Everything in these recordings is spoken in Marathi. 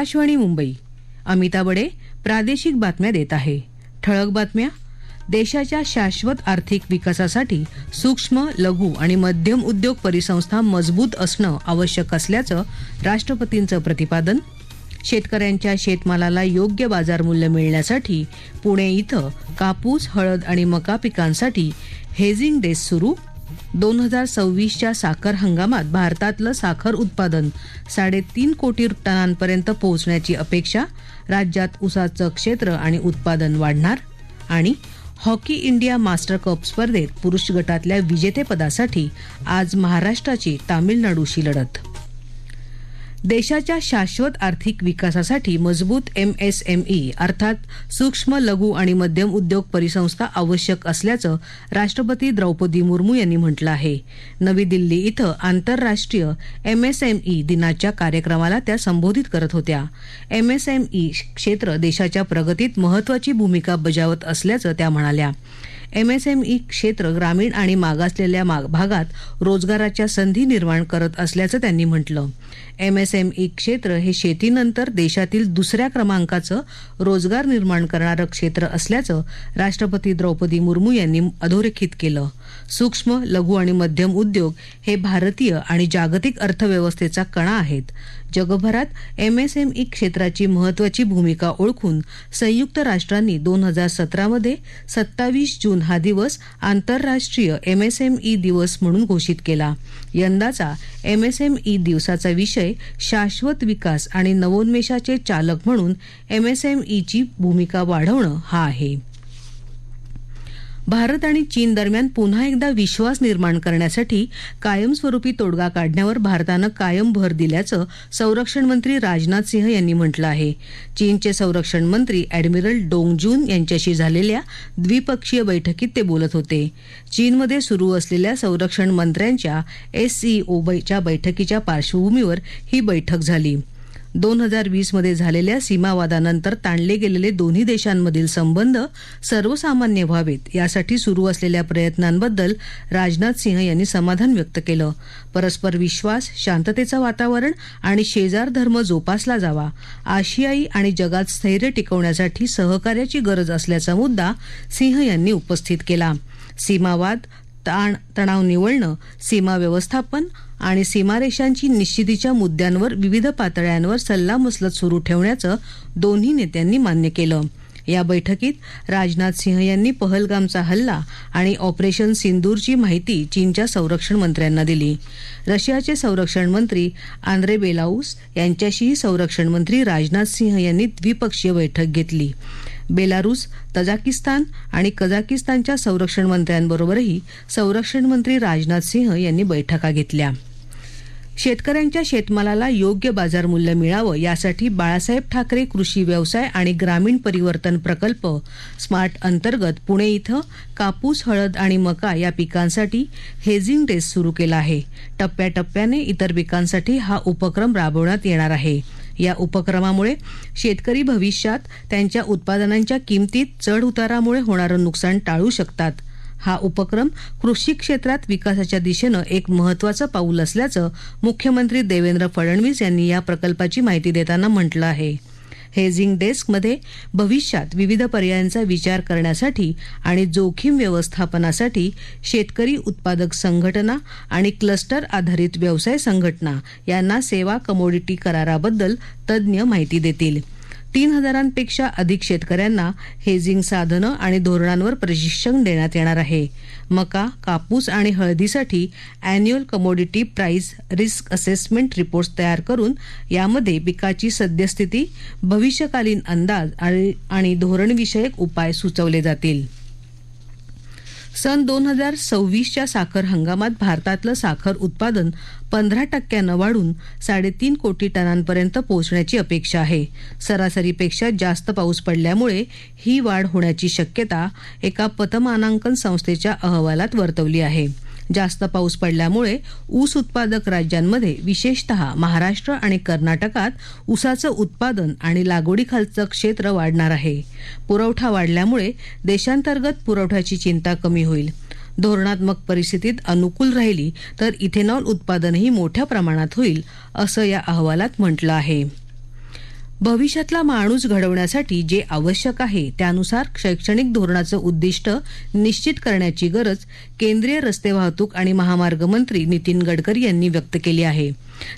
आकाशवाणी मुंबई. अमिता बडे प्रादेशिक बातम्या देत आहे. ठळक बातम्या. देशाच्या शाश्वत आर्थिक विकासासाठी सूक्ष्म लघु आणि मध्यम उद्योग परिसंस्था मजबूत असणं आवश्यक असल्याचं राष्ट्रपतींचं प्रतिपादन. शेतकऱ्यांच्या शेतमालाला योग्य बाजारमूल्य मिळण्यासाठी पुणे इथं कापूस हळद आणि मका पिकांसाठी हेजिंग डेस सुरू दोन हजार सव्वीसच्या साखर हंगामात भारतातलं साखर उत्पादन साडेतीन कोटी टनांपर्यंत पोहोचण्याची अपेक्षा राज्यात उसाचं क्षेत्र आणि उत्पादन वाढणार आणि हॉकी इंडिया मास्टर कप स्पर्धेत पुरुष गटातल्या विजेतेपदासाठी आज महाराष्ट्राची तामिळनाडूशी लढत. देशाच्या शाश्वत आर्थिक विकासासाठी मजबूत एमएसएमई अर्थात सूक्ष्म लघु आणि मध्यम उद्योग परिसंस्था आवश्यक असल्याचं राष्ट्रपती द्रौपदी मुर्मू यांनी म्हटलं आहे. नवी दिल्ली इथं आंतरराष्ट्रीय एमएसएमई दिनाच्या कार्यक्रमाला त्या संबोधित करत होत्या. एमएसएमई क्षेत्र देशाच्या प्रगतीत महत्वाची भूमिका बजावत असल्याचं त्या म्हणाल्या. एमएसएमई क्षेत्र ग्रामीण आणि मागासलेल्या भागात रोजगाराच्या संधी निर्माण करत असल्याचं त्यांनी म्हटलं. एमएसएमई क्षेत्र हे शेतीनंतर देशातील दुसऱ्या क्रमांकाचं रोजगार निर्माण करणारं क्षेत्र असल्याचं राष्ट्रपती द्रौपदी मुर्मू यांनी अधोरेखित केलं. सूक्ष्म लघु आणि मध्यम उद्योग हे भारतीय आणि जागतिक अर्थव्यवस्थेचा कणा आहेत. जगभरात एमएसएमई क्षेत्राची महत्वाची भूमिका ओळखून संयुक्त राष्ट्रांनी दोन हजार सतरामध्ये सत्तावीस जून हा दिवस आंतरराष्ट्रीय एमएसएमई दिवस म्हणून घोषित केला. यंदाचा एमएसएमई दिवसाचा विषय शाश्वत विकास आणि नवोन्मेषाचे चालक म्हणून एमएसएमईची भूमिका वाढवणं हा आहे. भारत आणि चीन दरम्यान पुन्हा एकदा विश्वास निर्माण करण्यासाठी कायमस्वरूपी तोडगा काढण्यावर भारतानं कायम भर दिल्याचं संरक्षण मंत्री राजनाथ सिंह यांनी म्हटलं आहे. चीनचे संरक्षण मंत्री अॅडमिरल डोंग जून यांच्याशी झालेल्या द्विपक्षीय बैठकीत ते बोलत होते. चीनमध्ये सुरू असलेल्या संरक्षण मंत्र्यांच्या एससीओच्या बैठकीच्या पार्श्वभूमीवर ही बैठक झाली. दोन हजार वीसमध्ये झालेल्या सीमावादानंतर ताणले गेलेले दोन्ही देशांमधील संबंध सर्वसामान्य व्हावेत यासाठी सुरू असलेल्या प्रयत्नांबद्दल राजनाथ सिंह यांनी समाधान व्यक्त केलं. परस्पर विश्वास शांततेचं वातावरण आणि शेजार धर्म जोपासला जावा. आशियाई आणि जगात स्थैर्य टिकवण्यासाठी सहकार्याची गरज असल्याचा मुद्दा सिंह यांनी उपस्थित केला. सीमावाद ताण तणाव निवळणं सीमा व्यवस्थापन आणि सीमारेषांची निश्चितीच्या मुद्द्यांवर विविध पातळ्यांवर सल्लामसलत सुरू ठेवण्याचं दोन्ही नेत्यांनी मान्य केलं. या बैठकीत राजनाथ सिंह यांनी पहलगामचा हल्ला आणि ऑपरेशन सिंदूरची माहिती चीनच्या संरक्षण मंत्र्यांना दिली. रशियाचे संरक्षण मंत्री आंद्रे बेलाऊस यांच्याशीही संरक्षण मंत्री राजनाथ सिंह यांनी द्विपक्षीय बैठक घेतली. बेलारूस तजाकिस्तान आणि कझाकिस्तानच्या संरक्षण मंत्र्यांबरोबरही संरक्षण मंत्री राजनाथ सिंह यांनी बैठका घेतल्या. शेतकऱ्यांच्या शेतमालाला योग्य बाजारमूल्य मिळावं यासाठी बाळासाहेब ठाकरे कृषी व्यवसाय आणि ग्रामीण परिवर्तन प्रकल्प स्मार्ट अंतर्गत पुणे इथं कापूस हळद आणि मका या पिकांसाठी हेजिंग डेस सुरू केला आहे. टप्प्याटप्प्याने इतर पिकांसाठी हा उपक्रम राबवण्यात येणार आहे. या उपक्रमामुळे शेतकरी भविष्यात त्यांच्या उत्पादनांच्या किमतीत चढ उतारामुळे होणारं नुकसान टाळू शकतात. हा उपक्रम कृषी क्षेत्रात विकासाच्या दिशेनं एक महत्वाचं पाऊल असल्याचं मुख्यमंत्री देवेंद्र फडणवीस यांनी या प्रकल्पाची माहिती देताना म्हटलं आहे. हेजिंग डेस्कमध्ये भविष्यात विविध पर्यायांचा विचार करण्यासाठी आणि जोखीम व्यवस्थापनासाठी शेतकरी उत्पादक संघटना आणि क्लस्टर आधारित व्यवसाय संघटना यांना सेवा कमोडिटी कराराबद्दल तज्ज्ञ माहिती देतील. तीन हजारांपेक्षा अधिक शेतकऱ्यांना हेजिंग साधनं आणि धोरणांवर प्रशिक्षण देण्यात येणार आहे. मका कापूस आणि हळदीसाठी annual commodity price risk assessment reports तयार करून यामध्ये पिकाची सद्यस्थिती भविष्यकालीन अंदाज आणि धोरणविषयक उपाय सुचवले जातील. सन दोन हजार सव्वीसच्या साखर हंगामात भारतातलं साखर उत्पादन पंधरा टक्क्यानं वाढून साडेतीन कोटी टनांपर्यंत पोहोचण्याची अपेक्षा आहे. सरासरीपेक्षा जास्त पाऊस पडल्यामुळे ही वाढ होण्याची शक्यता एका पतमानांकन संस्थेच्या अहवालात वर्तवली आहे. जास्त पाऊस पडल्यामुळे ऊस उत्पादक राज्यांमध्ये विशेषतः महाराष्ट्र आणि कर्नाटकात ऊसाचं उत्पादन आणि लागवडीखालचं क्षेत्र वाढणार आहे. पुरवठा वाढल्यामुळे देशांतर्गत पुरवठ्याची चिंता कमी होईल. धोरणात्मक परिस्थितीत अनुकूल राहिली तर इथेनॉल उत्पादनही मोठ्या प्रमाणात होईल असं या अहवालात म्हटलं आहे. भविष्यातला माणूस घडवण्यासाठी जे आवश्यक आहे त्यानुसार शैक्षणिक धोरणाचं उद्दिष्ट निश्चित करण्याची गरज केंद्रीय रस्ते वाहतूक आणि महामार्ग मंत्री नितीन गडकरी यांनी व्यक्त केली आहे.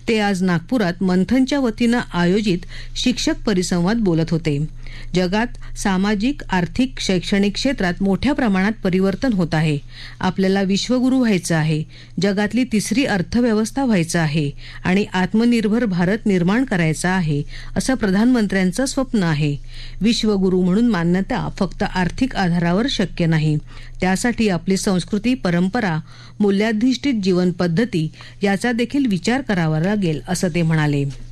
ते आज नागपुरात मंथनच्या वतीनं आयोजित शिक्षक परिसंवाद बोलत होते. जगात सामाजिक आर्थिक शैक्षणिक क्षेत्रात मोठ्या प्रमाणात परिवर्तन होत आहे. आपल्याला विश्वगुरू व्हायचं आहे. जगातली तिसरी अर्थव्यवस्था व्हायचं आहे आणि आत्मनिर्भर भारत निर्माण करायचा आहे असं प्रधानमंत्र्यांचं स्वप्न आहे. विश्वगुरू म्हणून मान्यता फक्त आर्थिक आधारावर शक्य नाही. त्यासाठी आपली संस्कृती परंपरा मूल्याधिष्ठित जीवन पद्धती याचा देखील विचार करावा लागेल असं ते म्हणाले.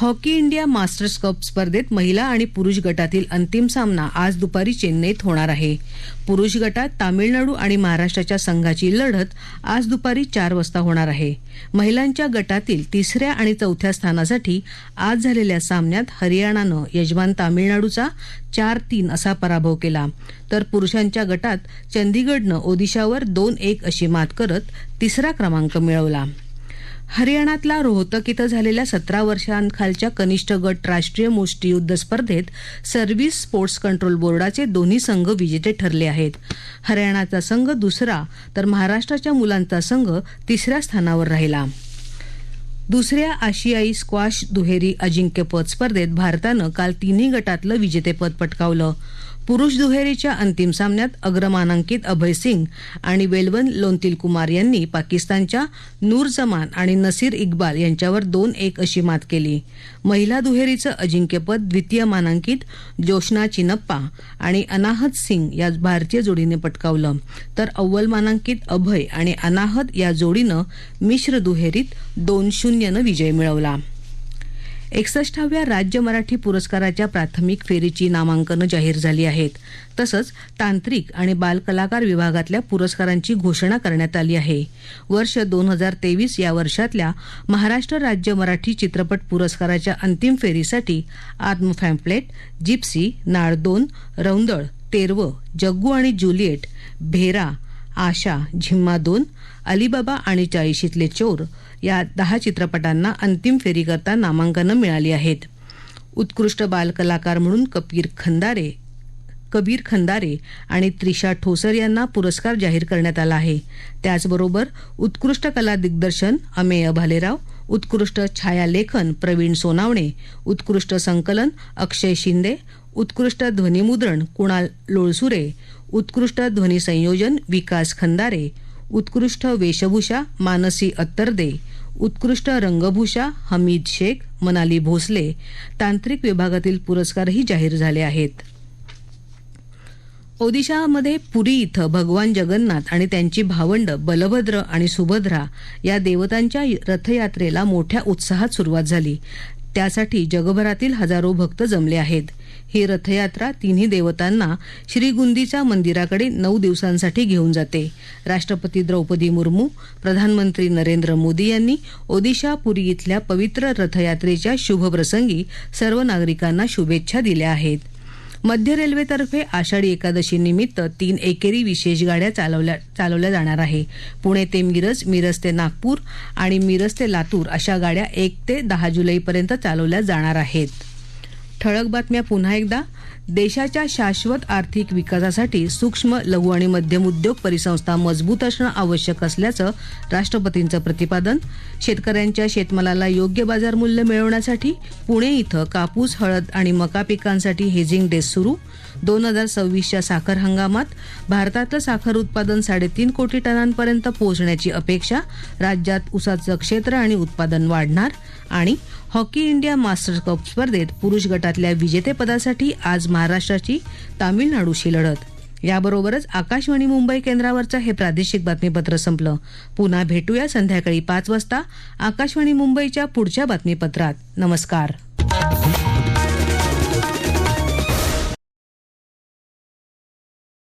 हॉकी इंडिया मास्टर्स कप स्पर्धेत महिला आणि पुरुष गटातील अंतिम सामना आज दुपारी चेन्नईत होणार आहे. पुरुष गटात तामिळनाडू आणि महाराष्ट्राच्या संघाची लढत आज दुपारी चार वाजता होणार आहे. महिलांच्या गटातील तिसऱ्या आणि चौथ्या स्थानासाठी आज झालेल्या सामन्यात हरियाणानं यजमान तामिळनाडूचा चार तीन असा पराभव केला. तर पुरुषांच्या गटात चंदीगडनं ओदिशावर दोन एक अशी मात करत तिसरा क्रमांक मिळवला. हरियाणातला रोहतक इथं झालेल्या सतरा वर्षांखालच्या कनिष्ठ गट राष्ट्रीय मुष्टियुद्ध स्पर्धेत सर्व्हिस स्पोर्ट्स कंट्रोल बोर्डाचे दोन्ही संघ विजेते ठरले आहेत. हरियाणाचा संघ दुसरा तर महाराष्ट्राच्या मुलांचा संघ तिसऱ्या स्थानावर राहिला. दुसऱ्या आशियाई स्क्वॉश दुहेरी अजिंक्यपद स्पर्धेत भारतानं काल तिन्ही गटातलं विजेतेपद पटकावलं. पुरुष दुहेरीच्या अंतिम सामन्यात अग्रमानांकित अभय सिंग आणि वेलवन लोंतील कुमार यांनी पाकिस्तानच्या नूर जमान आणि नसीर इक्बाल यांच्यावर दोन एक अशी मात केली. महिला दुहेरीचं अजिंक्यपद द्वितीय मानांकित जोशना चिनप्पा आणि अनाहत सिंग या भारतीय जोडीने पटकावलं. तर अव्वल मानांकित अभय आणि अनाहत या जोडीनं मिश्र दुहेरीत दोन शून्यनं विजय मिळवला. एकसष्टाव्या राज्य मराठी पुरस्काराच्या प्राथमिक फेरीची नामांकनं जाहीर झाली आहेत. तसंच तांत्रिक आणि बालकलाकार विभागातल्या पुरस्कारांची घोषणा करण्यात आली आहे. वर्ष दोन हजार तेवीस या वर्षातल्या महाराष्ट्र राज्य मराठी चित्रपट पुरस्काराच्या अंतिम फेरीसाठी आत्मफॅम्पलेट जिप्सी नाळ दोन रौंदळ तेरवं जग्गू आणि जुलिएट भेरा आशा झिम्मा दोन अलीबाबा आणि चाळीशीतले चोर या दहा चित्रपटांना अंतिम फेरीकरता नामांकनं मिळाली आहेत. उत्कृष्ट बालकलाकार म्हणून कबीर खंदारे कबीर खंदारे आणि त्रिशा ठोसर यांना पुरस्कार जाहीर करण्यात आला आहे. त्याचबरोबर उत्कृष्ट कला दिग्दर्शन अमेय भालेराव उत्कृष्ट छायालेखन प्रवीण सोनावणे उत्कृष्ट संकलन अक्षय शिंदे उत्कृष्ट ध्वनिमुद्रण कुणाल लोळसुरे उत्कृष्ट ध्वनी संयोजन विकास खंदारे उत्कृष्ट वेशभूषा मानसी अत्तरदे उत्कृष्ट रंगभूषा हमीद शेख मनाली भोसले. तांत्रिक विभागातील पुरस्कारही जाहीर झाले आहेत. ओदिशामध्ये पुरी इथं भगवान जगन्नाथ आणि त्यांची भावंड बलभद्र आणि सुभद्रा या देवतांच्या रथयात्रेला मोठ्या उत्साहात सुरुवात झाली. त्यासाठी जगभरातील हजारो भक्त जमले आहेत. ही रथयात्रा तिन्ही देवतांना श्रीगुंदीच्या मंदिराकडे नऊ दिवसांसाठी घेऊन जाते. राष्ट्रपती द्रौपदी मुर्मू प्रधानमंत्री नरेंद्र मोदी यांनी ओदिशा पुरी इथल्या पवित्र रथयात्रेच्या शुभप्रसंगी सर्व नागरिकांना शुभेच्छा दिल्या आहेत. मध्य रेल्वेतर्फे आषाढी एकादशी निमित्त तीन एकेरी विशेष गाड्या चालवल्या चालवल्या जाणार आहे. पुणे ते मिरज मिरज ते नागपूर आणि मिरज ते लातूर अशा गाड्या एक ते दहा जुलैपर्यंत चालवल्या जाणार आहेत. ठळक बातम्या पुन्हा एकदा. देशाच्या शाश्वत आर्थिक विकासासाठी सूक्ष्म लघु आणि मध्यम उद्योग परिसंस्था मजबूत असणं आवश्यक असल्याचं राष्ट्रपतींचं प्रतिपादन. शेतकऱ्यांच्या शेतमालाला योग्य बाजारमूल्य मिळवण्यासाठी पुणे इथं कापूस हळद आणि मका पिकांसाठी हेजिंग डेस सुरू. दोन हजार सव्वीसच्या साखर हंगामात भारतातलं साखर उत्पादन साडेतीन कोटी टनांपर्यंत पोहोचण्याची अपेक्षा राज्यात उसाचं क्षेत्र आणि उत्पादन वाढणार आणि हॉकी इंडिया मास्टर्स कप स्पर्धेत पुरुष गटातल्या विजेतेपदासाठी आज महाराष्ट्राची तामिळनाडूशी लढत. याबरोबरच आकाशवाणी मुंबई केंद्रावरचं हे प्रादेशिक बातमीपत्र संपलं. पुन्हा भेटूया संध्याकाळी पाच वाजता आकाशवाणी मुंबईच्या पुढच्या बातमीपत्रात. नमस्कार.